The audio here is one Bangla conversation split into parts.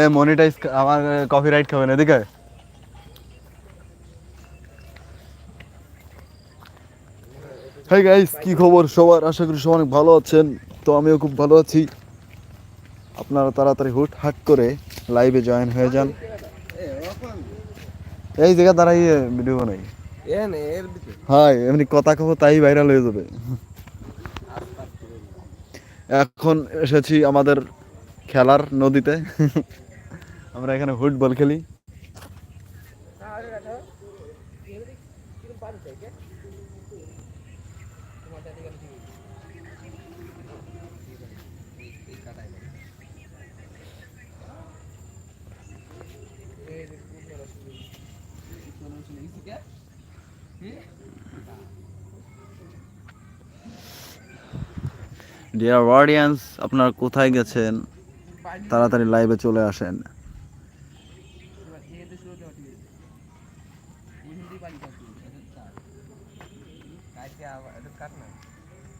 এ মনিটাইজ আমার কপিরাইট খাবেন এদিকে হাই গাইস কি খবর? সবার আশা করি সবাই অনেক ভালো আছেন। তো আমিও খুব ভালো আছি। আপনারা তাড়াতাড়ি হুট হাট করে লাইভে জয়েন হয়ে যান। এই জায়গা দাঁড়াইয়ে ভিডিও বানাই। হাই এমনি কথা কব তাই ভাইরাল হয়ে যাবে। এখন এসেছি আমাদের খেলার নদীতে। আমরা এখানে ফুটবল খেলি। ডিয়ার অডিয়েন্স আপনারা কোথায় গেছেন? তাড়াতাড়ি লাইভে চলে আসেন।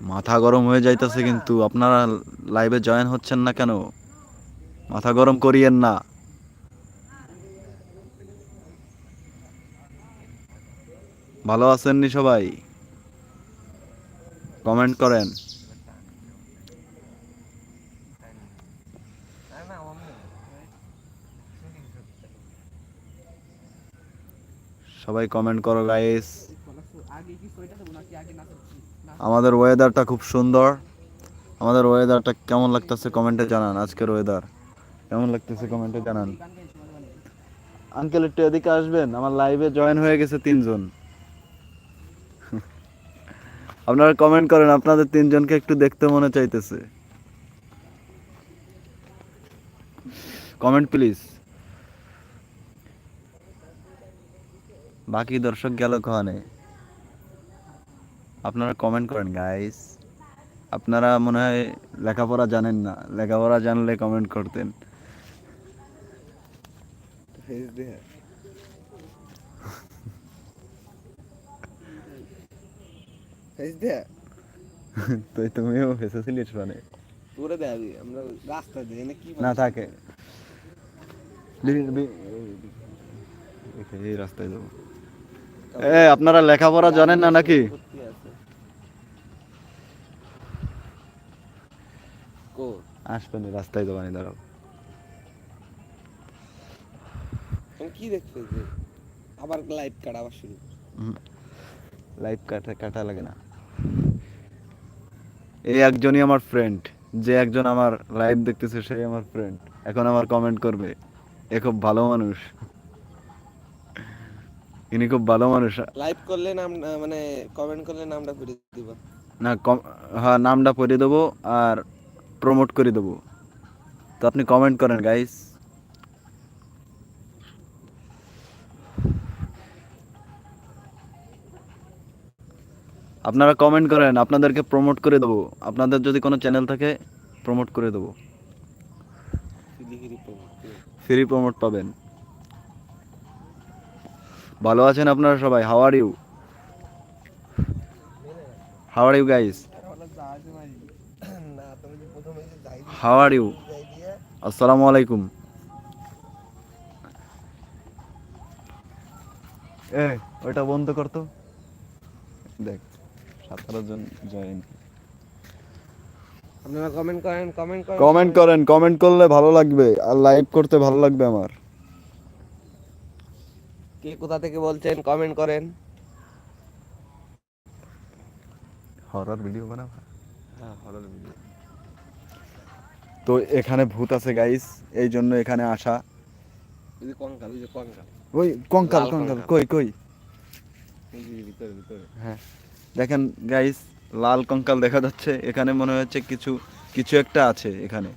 মাথা গরম হয়ে যাইতেছে কিন্তু আপনারা লাইভে জয়েন হচ্ছেন না কেন? মাথা গরম করিয়েন না। ভালো আছেননি সবাই? কমেন্ট করেন। সবাই কমেন্ট করো গাইস আমাদের ওয়েদারটা খুব সুন্দর। আমাদের ওয়েদারটা কেমন লাগতেছে কমেন্টে জানান আজকের ওয়েদার কেমন লাগতেছে কমেন্টে জানান। আঙ্কেল একটু এদিকে আসবেন আমার লাইভে জয়েন হয়ে গেছে তিনজন। আপনারা কমেন্ট করেন আপনাদের তিনজনকে একটু দেখতে মনে চাইতেছে। কমেন্ট প্লিজ বাকি দর্শক গেল কনে আপনারা কমেন্ট করেন গাইস আপনারা মনে হয় লেখাপড়া জানেন না লেখাপড়া জানলে কমেন্ট করতেন তুই তুমিও ফেসেছিলিস মানে পুরো দেখাবি আমরা রাস্তা দিয়ে না কি না থাকে এই রাস্তায় যাব এ আপনারা লেখাপড়া জানেন না নাকি? আসবেন রাস্তায় যাবানি দাঁড়াও। কি আবার লাইভ কাট আবার শুরু লাইভ কাটা কাটা লাগে না। এই একজনই আমার ফ্রেন্ড যে একজন আমার লাইভ দেখতেছে সেই আমার ফ্রেন্ড এখন আমার কমেন্ট করবে এ খুব ভালো মানুষ। ইনি খুব ভালো মানুষ। লাইভ করলে নাম মানে কমেন্ট করলে নামটা ফিরে দিব। না হ্যাঁ নামটা পড়ে দেবো আর প্রমোট করে দেবো। তো আপনি কমেন্ট করেন গাইস আপনারা কমেন্ট করেন আপনাদেরকে প্রমোট করে দেবো। আপনাদের যদি কোনো চ্যানেল থাকে প্রমোট করে দেবো। ফ্রি প্রমোট পাবেন। ভালো আছেন আপনারা সবাই? How are you how are you guys না তুমি যে প্রথমে যে যাই হাউ আর ইউ আসসালামু আলাইকুম এ ওটা বন্ধ করতো দেখ সতেরো জন জয়েন আপনারা কমেন্ট করেন কমেন্ট করেন। কমেন্ট করেন কমেন্ট করলে ভালো লাগবে। আর লাইভ করতে ভালো লাগবে আমার। কে কোথা থেকে বলছেন কমেন্ট করেন। হরর ভিডিও বানাবো হ্যাঁ হরর ভিডিও তো এখানে ভূত আছে গাইস এই জন্য এখানে আসা। কঙ্কাল ওই যে কঙ্কাল। ওই কঙ্কাল কঙ্কাল। কই কই? ভিতরে ভিতরে। হ্যাঁ। দেখেন গাইস লাল কঙ্কাল দেখা যাচ্ছে। এখানে মনে হচ্ছে কিছু কিছু একটা আছে এখানে।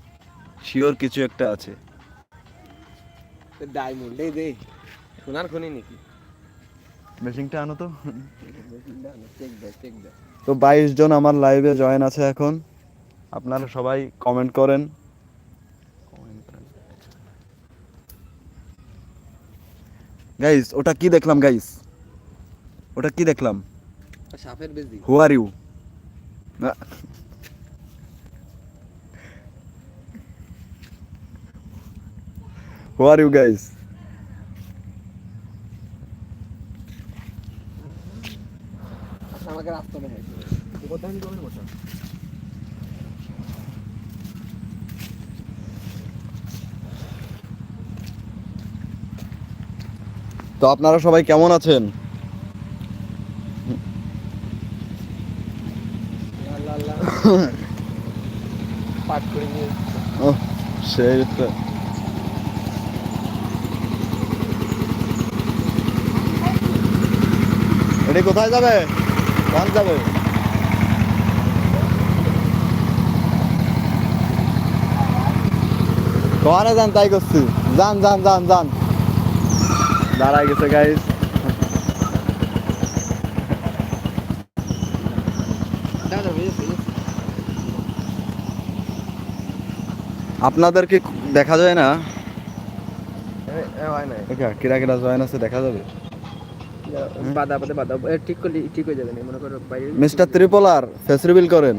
শিওর কিছু একটা আছে। ডায়মন্ড এই দে সোনার খনি নাকি? মেশিনটা আনো তো। তো বাইশ জন আমার লাইভে জয়েন আছে এখন। আপনারা সবাই কমেন্ট করেন। গাইস ওটা কি দেখলাম গাইস ওটা কি দেখলাম? সাপের বেজি who are you who are you guys আমাকে রাস্তা কোথায় করবেন বসা তো আপনারা সবাই কেমন আছেন? সেই তো। এটি কোথায় যাবে? কোন যাবে। কোয়ানে যান তাই করছি। যান যান যান যান। দাঁড়ায় গেছে গাইস আপনাদেরকে দেখা যায় না? কিরা কিরা জয়েন আছে দেখা যাবে? ঠিক ঠিক হয়ে যাবে না, মনে করো বাইরে। মিস্টার ত্রিপোলার ফেস রিভিল করেন।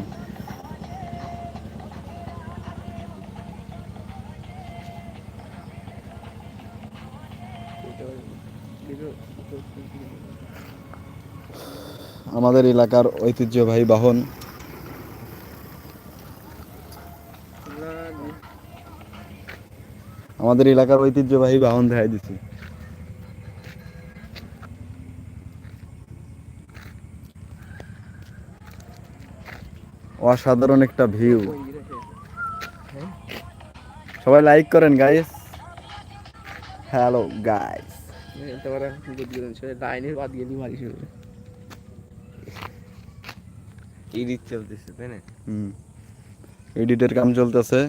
আমাদের এলাকার ঐতিহ্যবাহী বাহন। আমাদের এলাকার ঐতিহ্যবাহী বাহন দেখাই দিছি অসাধারণ একটা ভিউ। সবাই লাইক করেন গাইস হ্যালো গাইস মারি চলতেছে তাই না? হুম। এডিটের কাম চলতেছে।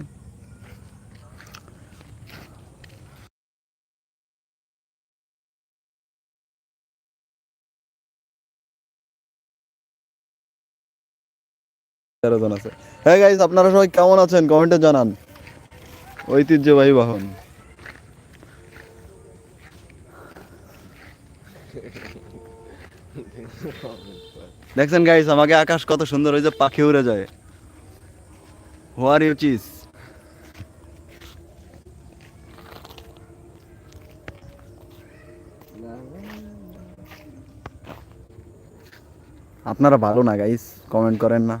তেরো আছে। হ্যাঁ গাইস আপনারা সবাই কেমন আছেন? কমেন্টে জানান। ঐতিহ্যবাহী বাহন। দেখছেন গাইস আমাকে আকাশ কত সুন্দর, ওই যে পাখি উড়ে যায়। হোয়ার ইউ চিজ আপনারা ভালো না গাইস কমেন্ট করেন না।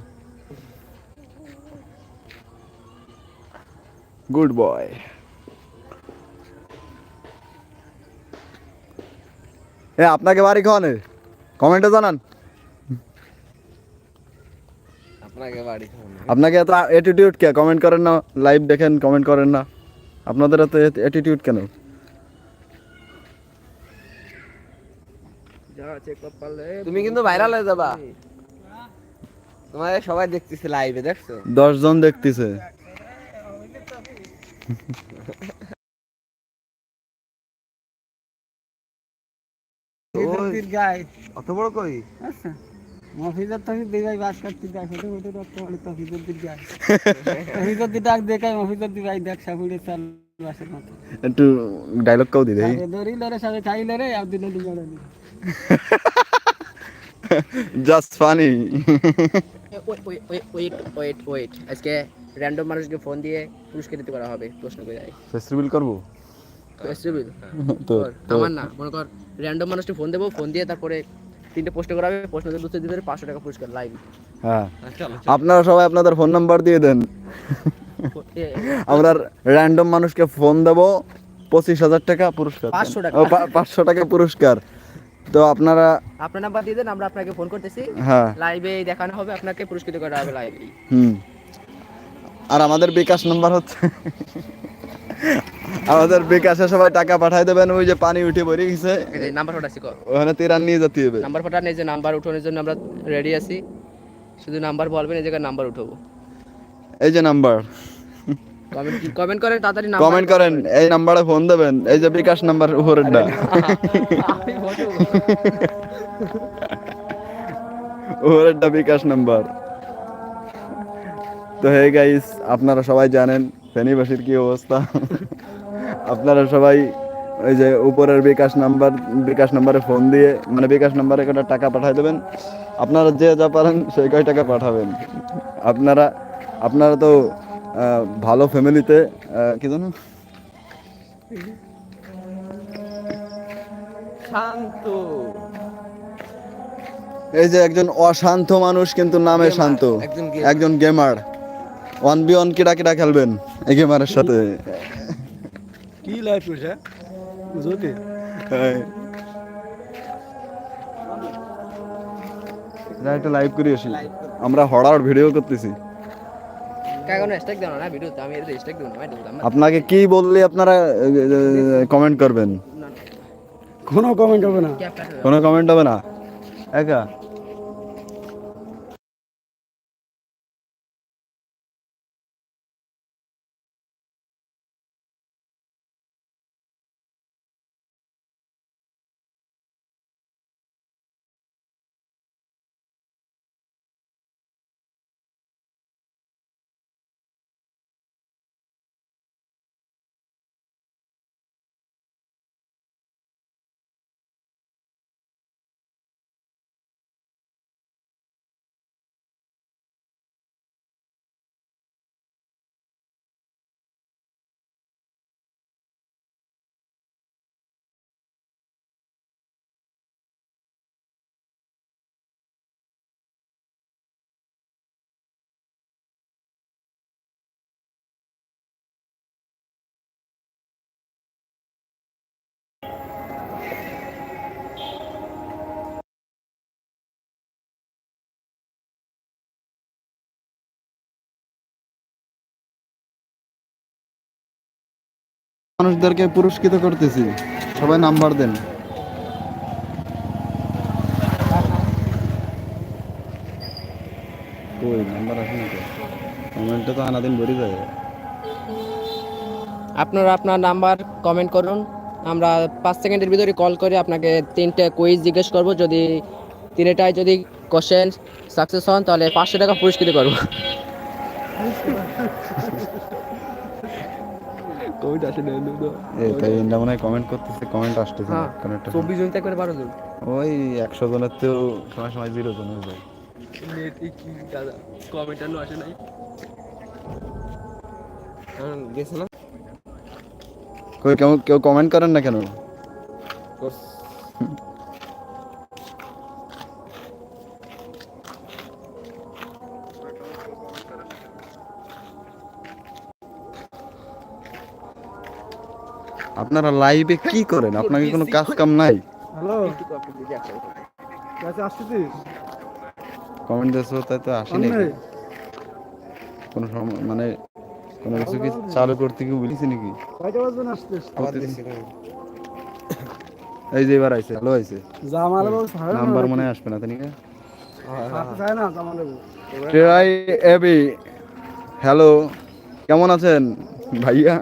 Good boy. এ আপনাকে বাড়ি খাওয়ানে কমেন্টে জানান। আপনাকে বাড়ি আপনাকে এত অ্যাটিটিউড কে? কমেন্ট করেন না লাইভ দেখেন কমেন্ট করেন না। আপনাদের এত অ্যাটিটিউড কেন? তুমি কিন্তু ভাইরাল হয়ে যাবা। তোমাকে সবাই দেখতেছে লাইভে দেখছ? দশ জন দেখতেছে। অত বড় কই? মফিজার তো দিবাই বাস করতে যায় ছোট ছোট রক্ত বলে তো ফিজর দিক যায় ফিজর দি ডাক দেখাই মফিজার দি ভাই দেখ সাপুড়ে চাল বাসের মতো। একটু ডায়লগ কাউ দি দেই। দড়ি লরে সবে খাইলে রে আর দিলে দি just funny wait wait wait wait আজকে র্যান্ডম মানুষকে ফোন দিয়ে পুরস্কৃত করা হবে প্রশ্ন করে যাই। ফেস্টিভ্যাল করব? ফেস্টিভ্যাল আমার না মনে কর র্যান্ডম মানুষকে ফোন দেবো ফোন দিয়ে তারপরে তিনটে পোস্ট করা হবে প্রশ্ন দিয়ে উত্তর দিতে হবে, পাঁচশো টাকা পুরস্কার লাইভ। হ্যাঁ। আপনারা সবাই আপনাদের ফোন নাম্বার দিয়ে দেন। আমরা র্যান্ডম মানুষকে ফোন দেব পঁচিশ হাজার টাকা পুরস্কার। 500 টাকা। পাঁচশো টাকা পুরস্কার। তো আপনারা আপনার নাম্বার দিয়ে দেন আমরা আপনাকে ফোন করতেছি। হ্যাঁ। লাইভে দেখানো হবে আপনাকে পুরস্কৃত করা হবে লাইভে হুম। আর আমাদের বিকাশ নাম্বার হচ্ছে আমাদের বিকাশে সবাই টাকা পাঠাই দেবেন ওই যে পানি উঠে পড়ে গেছে। নাম্বার কর। ওখানে তিরান নিয়ে যেতে হবে। নাম্বার ফোটা নেই যে নাম্বার উঠানোর জন্য আমরা রেডি আছি। শুধু নাম্বার বলবেন এই জায়গায় নাম্বার উঠাবো। এই যে নাম্বার কমেন্ট কমেন্ট করেন তাড়াতাড়ি কমেন্ট করেন এই নাম্বারে ফোন দেবেন এই যে বিকাশ নাম্বার উপরেরটা। উপরেরটা বিকাশ নাম্বার। তো হে গাইস আপনারা সবাই জানেন ফেনীবাসীর কি অবস্থা। আপনারা সবাই ওই যে উপরের বিকাশ নাম্বার বিকাশ নাম্বারে ফোন দিয়ে মানে বিকাশ নাম্বারে কটা টাকা পাঠাই দেবেন। আপনারা যে যা পারেন সেই কয় টাকা পাঠাবেন। আপনারা আপনারা তো ভালো ফ্যামিলিতে কি জানো? শান্ত। এই যে একজন অশান্ত মানুষ কিন্তু নামে শান্ত। একজন গেমার ওয়ান বি ওয়ান কিরা কিরা খেলবেন এই গেমারের সাথে? কি লাইফ করছে বুঝতে যা একটা লাইভ করে আসি আমরা হড়ার ভিডিও করতেছি। আপনাকে কি বললে আপনারা কমেন্ট করবেন? কোনো কমেন্ট হবে না। কোনো কমেন্ট হবে না? একা? মানুষদেরকে পুরস্কৃত করতেছি। সবাই নাম্বার দেন। কই নাম্বার আসে তো কমেন্টে তো আনাদিন ভরে যায়। আপনারা আপনার নাম্বার কমেন্ট করুন। আমরা পাঁচ সেকেন্ডের ভিতরে কল করে আপনাকে তিনটে কুইজ জিজ্ঞেস করব। যদি তিনটায় যদি কোশ্চেন সাকসেস হন তাহলে পাঁচশো টাকা পুরস্কৃত করব। কমেন্ট আসে না এই তাই মনে কমেন্ট করতেছে কমেন্ট আসতেছে না হ্যাঁ একটা চব্বিশ জন থেকে বারো জন। ওই একশো জনের তো সময় সময় জিরো জন হয়ে যায়। নেট কি দাদা কমেন্ট আর আসে নাই। এখন গেছে না? কেউ কেউ কমেন্ট করেন না কেন? আপনারা লাইভে কি করেন? আপনাকে কোনো কাজ কাম নাই? হ্যালো? কাছে আসছিস কমেন্ট দিয়েছ তাই তো আসেনি কোনো মানে কোনো কিছু কি চালু করতে কি বলিস নাকি? দিছি এই যে এবার আইছে হ্যালো আইছে। জামাল ছাড়ে নাম্বার মনে আসবে না তাই না ট্রাই এবি হ্যালো কেমন আছেন ভাইয়া?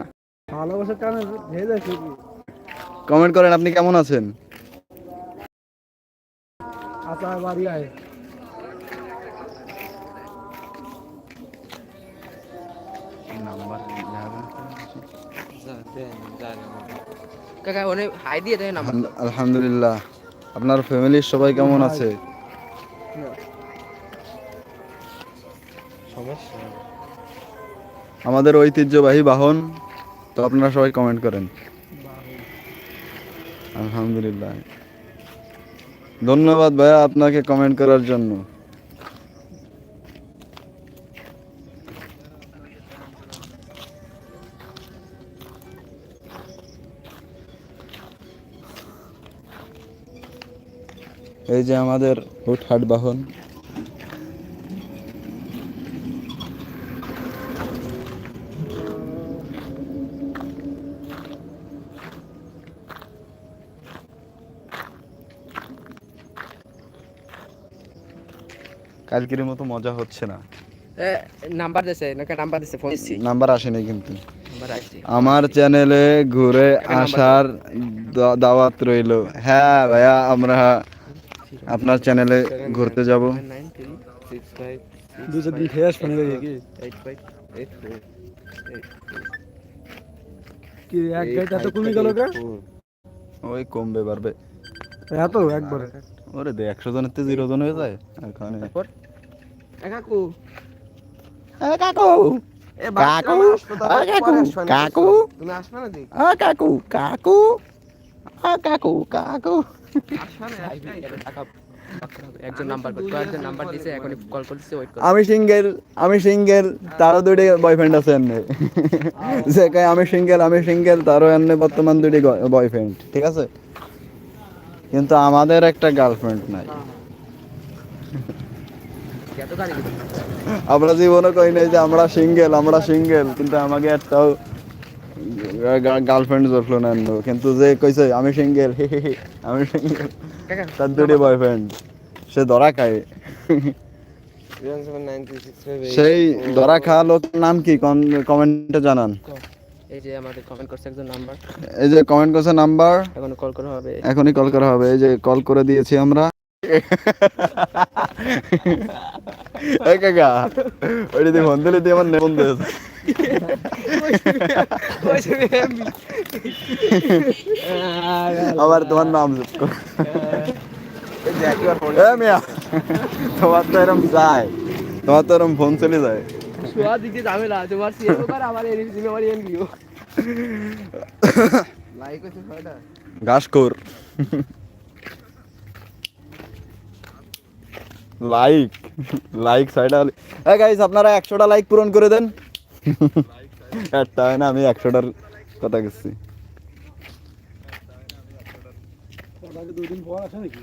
ভালোবাসার কমেন্ট করেন আপনি কেমন আছেন? বাড়ি আয়। আলহামদুলিল্লাহ। আপনার ফ্যামিলির সবাই কেমন আছে? আমাদের ঐতিহ্যবাহী বাহন তো আপনারা সবাই কমেন্ট করেন। আলহামদুলিল্লাহ। ধন্যবাদ ভাইয়া আপনাকে কমেন্ট করার জন্য। এই যে আমাদের হুটহাট বাহন। কালকের মতো মজা হচ্ছে না। নাম্বার দিছে নাকি নাম্বার দিছে ফোন নাম্বার আসেনি কিন্তু। আমার চ্যানেলে ঘুরে আসার দাওয়াত রইল। হ্যাঁ ভাইয়া আমরা আপনার চ্যানেলে ঘুরতে যাব। ওই কমবে পারবে এত একবারে। ওরে দে একশো জনের তো জিরো জন হয়ে যায় আমি সিঙ্গেল আমি সিঙ্গেল তারও দুটি বয়ফ্রেন্ড আছে এমনি। যে আমি সিঙ্গেল আমি সিঙ্গেল তারও এমনি বর্তমান দুটি বয়ফ্রেন্ড ঠিক আছে? কিন্তু আমাদের একটা গার্লফ্রেন্ড নাই। আমরা জীবনে কই নাই যে আমরা সিঙ্গেল আমরা সিঙ্গেল কিন্তু আমাকে একটাও গার্লফ্রেন্ড জড়লো না কিন্তু যে কইছে আমি সিঙ্গেল আমি সিঙ্গেল তার দুটি বয়ফ্রেন্ড সে ধরা খায়। সেই ধরা খাওয়া লোকের নাম কি? কমেন্টে জানান। এই যে আমাদের কমেন্ট করছে একজন নাম্বার এই যে কমেন্ট করছে নাম্বার এখন কল করা হবে। এখনই কল করা হবে। এই যে কল করে দিয়েছি আমরা। এই কাকা ওইটা দিয়ে ফোন দিলে দিয়ে আমার নেমন দিয়েছে আবার তোমার নাম কর। তোমার তো এরম যায়। তোমার তো এরম ফোন চলে যায়। শোয়া দিকে ঝামেলা তোমার সিএম কর আমার এর সিএম আমার এন দিও লাইক হচ্ছে ছয়টা ঘাস খোর লাইক লাইক সাইডা হ্যাঁ গাইস আপনারা একশোটা লাইক পূরণ করে দেন একটা হয় না আমি একশোটার কথা গেছি দুদিন পর আসে নাকি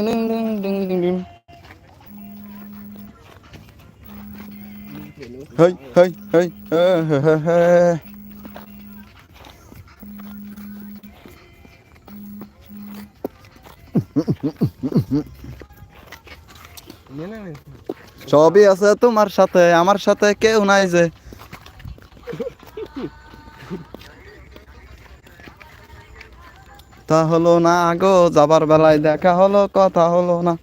Hey hey hey সবই আছে তোমার সাথে, আমার সাথে কেউ নাই যে। তা হলো না গো, যাবার বেলায় দেখা হলো, কথা হলো না।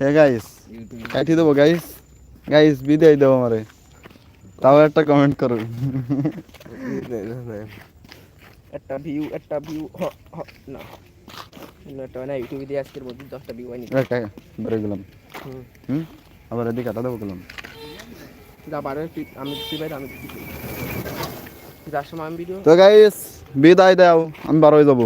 হে গাইস কাটি দেবো গাইস গাইস বিদায় দেবো আমারে। তাও একটা কমেন্ট করুন একটা ভিউ একটা ভিউ না। না, একটা না ইউটিউবে দিয়ে আজকের মধ্যে দশটা ভিউ হয়নি। বেড়ে গেলাম। হুম। আবার এদিকে কাটা দেবো গেলাম। যা তুই- আমি যার সময় আমি ভিডিও তো গাইস বিদায় দাও আমি বার যাব।